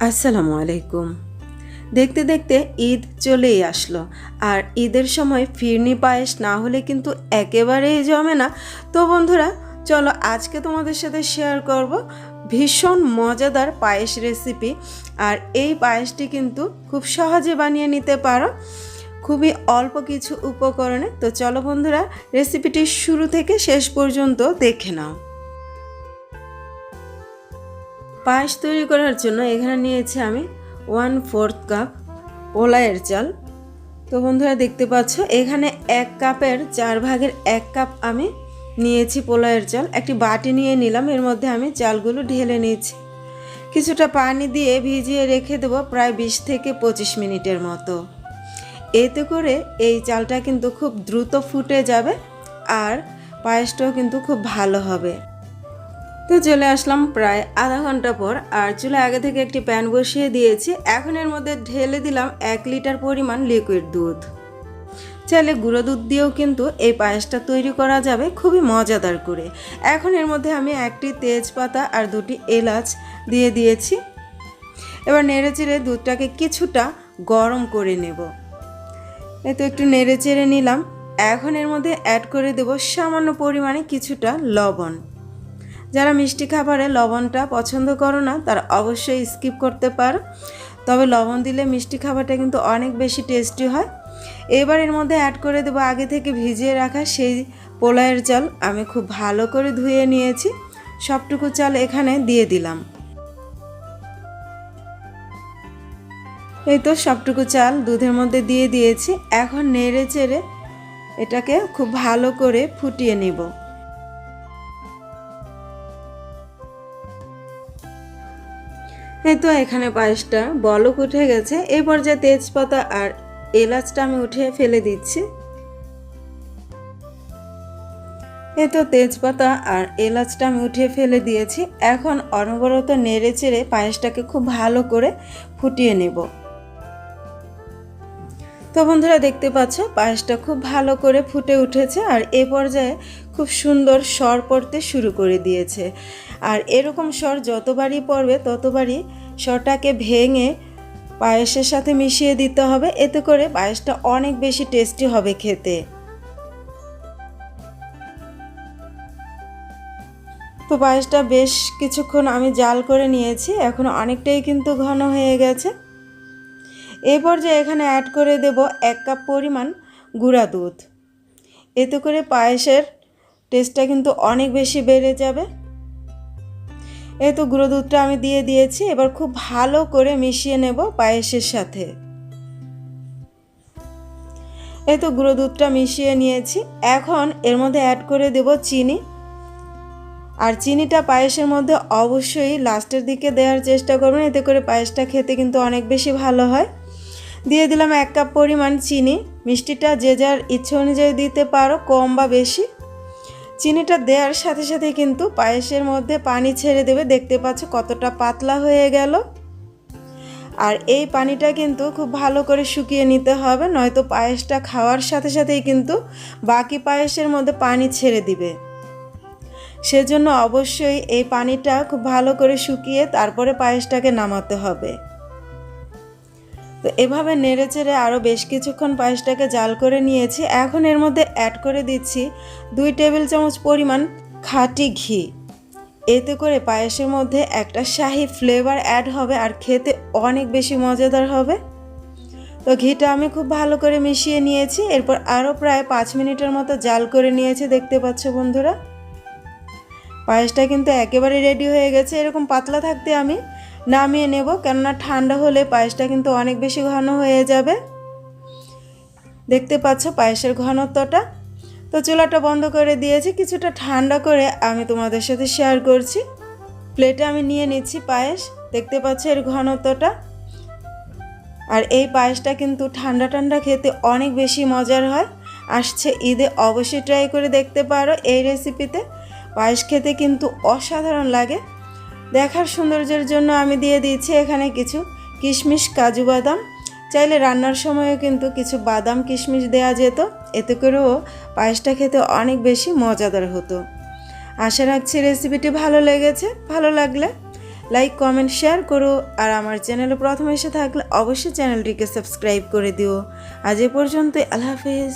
আসসালামু আলাইকুম। দেখতে দেখতে ঈদ চলেই আসলো। আর ঈদের সময় ফিরনি পায়েস না হলে কিন্তু একেবারেই জমে না। তো বন্ধুরা, চলো আজকে তোমাদের সাথে শেয়ার করব ভীষণ মজাদার পায়েস রেসিপি আর এই পায়েসটি কিন্তু খুব সহজে বানিয়ে নিতে পারো। খুবই অল্প কিছু উপকরণে। তো চলো বন্ধুরা রেসিপিটি শুরু থেকে শেষ পর্যন্ত দেখে নাও। পায়েস তৈরি করার জন্য এখানে নিয়েছি আমি ওয়ান ফোর্থ কাপ পোলায়ের চাল। তো বন্ধুরা দেখতে পাচ্ছ, এখানে এক কাপের, চার ভাগের এক কাপ আমি নিয়েছি পোলায়ের চাল। একটি বাটি নিয়ে নিলাম, এর মধ্যে আমি চালগুলো ঢেলে নিয়েছি। কিছুটা পানি দিয়ে ভিজিয়ে রেখে দেবো প্রায় বিশ থেকে পঁচিশ মিনিটের মতো। এতে করে এই চালটা কিন্তু খুব দ্রুত ফুটে যাবে আর পায়েসটাও কিন্তু খুব ভালো হবে। তো চলে আসলাম প্রায় আধা ঘণ্টা পর, আর চুলে আগে থেকে একটি প্যান বসিয়ে দিয়েছি। এখন এর মধ্যে ঢেলে দিলাম এক লিটার পরিমাণ লিকুইড দুধ। চাইলে গুঁড়ো দুধ দিয়েও কিন্তু এই পায়েসটা তৈরি করা যাবে খুবই মজাদার করে। এখন এর মধ্যে আমি একটি তেজপাতা আর দুটি এলাচ দিয়ে দিয়েছি। এবার নেড়ে চেড়ে দুধটাকে কিছুটা গরম করে নেব। এই তো একটু নেড়ে চেড়ে নিলাম। এখন এর মধ্যে অ্যাড করে দেব সামান্য পরিমাণে কিছুটা লবণ। যারা মিষ্টি খাবারে লবণটা পছন্দ করো না, তারা অবশ্যই স্কিপ করতে পারো। তবে লবণ দিলে মিষ্টি খাবারটা কিন্তু অনেক বেশি টেস্টি হয়। এবার এর মধ্যে অ্যাড করে দেবো আগে থেকে ভিজিয়ে রাখা সেই পোলায়ের চাল আমি খুব ভালো করে ধুয়ে নিয়েছি। সবটুকু চাল এখানে দিয়ে দিলাম। এই তো সবটুকু চাল দুধের মধ্যে দিয়ে দিয়েছি। এখন নেড়ে চেড়ে এটাকে খুব ভালো করে ফুটিয়ে নেব। এই তো এখানে পায়েসটা। বলক উঠে গেছে। এই পর্যায়ে তেজপাতা আর এলাচটা আমি উঠে ফেলে দিচ্ছি। এই তো তেজপাতা আর এলাচটা আমি উঠিয়ে ফেলে দিয়েছি। এখন অনবরত নেড়ে চেড়ে পায়েসটাকে খুব ভালো করে ফুটিয়ে নেব। তো বন্ধুরা, দেখতে পাচ্ছ, পায়েসটা খুব ভালো করে ফুটে উঠেছে। আর এ পর্যায়ে খুব সুন্দর স্বর পড়তে শুরু করে দিয়েছে। আর এরকম স্বর যতবারই পড়বে, ততবারই স্বরটাকে ভেঙে পায়েসের সাথে মিশিয়ে দিতে হবে। এতে করে পায়েসটা অনেক বেশি টেস্টি হবে খেতে। তো পায়েসটা বেশ কিছুক্ষণ আমি জাল করে নিয়েছি। এখন অনেকটাই কিন্তু ঘন হয়ে গেছে। এই পর্যায়ে এখানে অ্যাড করে দেব এক কাপ পরিমাণ গুঁড়া দুধ। এতে করে পায়েসের টেস্টটা কিন্তু অনেক বেশি বেড়ে যাবে। এই তো গুঁড়ো দুধটা আমি দিয়ে দিয়েছি, এবার খুব ভালো করে মিশিয়ে নেব পায়েসের সাথে। এই তো গুঁড়ো দুধটা মিশিয়ে নিয়েছি, এখন এর মধ্যে অ্যাড করে দেব চিনি। আর চিনিটা পায়েসের মধ্যে অবশ্যই লাস্টের দিকে দেওয়ার চেষ্টা করবেন, এতে করে পায়েসটা খেতে কিন্তু অনেক বেশি ভালো হয়। দিয়ে দিলাম এক কাপ পরিমাণ চিনি, মিষ্টিটা যে যার ইচ্ছে অনুযায়ী দিতে পারো, কম বা বেশি। চিনিটা দেওয়ার সাথে সাথে কিন্তু পায়েসের মধ্যে পানি ছেড়ে দেবে। দেখতে পাচ্ছ কতটা পাতলা হয়ে গেল। আর এই পানিটা কিন্তু খুব ভালো করে শুকিয়ে নিতে হবে, নয়তো পায়েসটা খাওয়ার সাথে সাথেই কিন্তু বাকি পায়েসের মধ্যে পানি ছেড়ে দিবে। সেজন্য অবশ্যই এই পানিটা খুব ভালো করে শুকিয়ে তারপরে পায়েসটাকে নামাতে হবে। তো এভাবে নেড়ে চেড়ে আরও বেশ কিছুক্ষণ পায়েসটাকে জাল করে নিয়েছি। এখন এর মধ্যে অ্যাড করে দিচ্ছি দুই টেবিল চামচ পরিমাণ খাঁটি ঘি। এতে করে পায়েসের মধ্যে একটা শাহি ফ্লেভার অ্যাড হবে আর খেতে অনেক বেশি মজাদার হবে। তো ঘিটা আমি খুব ভালো করে মিশিয়ে নিয়েছি। এরপর আরও প্রায় পাঁচ মিনিটের মতো জাল করে নিয়েছি, দেখতে পাচ্ছ বন্ধুরা। পায়েসটা কিন্তু একেবারে রেডি হয়ে গেছে। এরকম পাতলা থাকতে আমি নামিয়ে নেব। কেননা ঠান্ডা হলে পায়েসটা কিন্তু অনেক বেশি ঘন হয়ে যাবে। দেখতে পাচ্ছ পায়েসের ঘনত্বটা। তো চুলাটা বন্ধ করে দিয়েছি। কিছুটা ঠান্ডা করে আমি তোমাদের সাথে শেয়ার করছি। প্লেটে আমি নিয়ে নিচ্ছি পায়েস। দেখতে পাচ্ছ এর ঘনত্বটা। আর এই পায়েসটা কিন্তু ঠান্ডা ঠান্ডা খেতে অনেক বেশি মজার হয়। আসছে ঈদে অবশ্যই ট্রাই করে দেখতে পারো এই রেসিপিতে পায়েস খেতে কিন্তু অসাধারণ লাগে। দেখার সৌন্দর্যের জন্য আমি দিয়ে দিচ্ছি এখানে কিছু কিশমিশ কাজু বাদাম। চাইলে রান্নার সময়ও কিন্তু কিছু বাদাম কিশমিশ দেওয়া যেত। এতে করেও পায়েসটা খেতে অনেক বেশি মজাদার হতো। আশা রাখছি রেসিপিটি ভালো লেগেছে। ভালো লাগলে লাইক, কমেন্ট, শেয়ার করো। আর আমার চ্যানেলে প্রথম এসে থাকলে অবশ্যই চ্যানেলটিকে সাবস্ক্রাইব করে দিও। আজ এ পর্যন্ত আল্লাহ হাফেজ।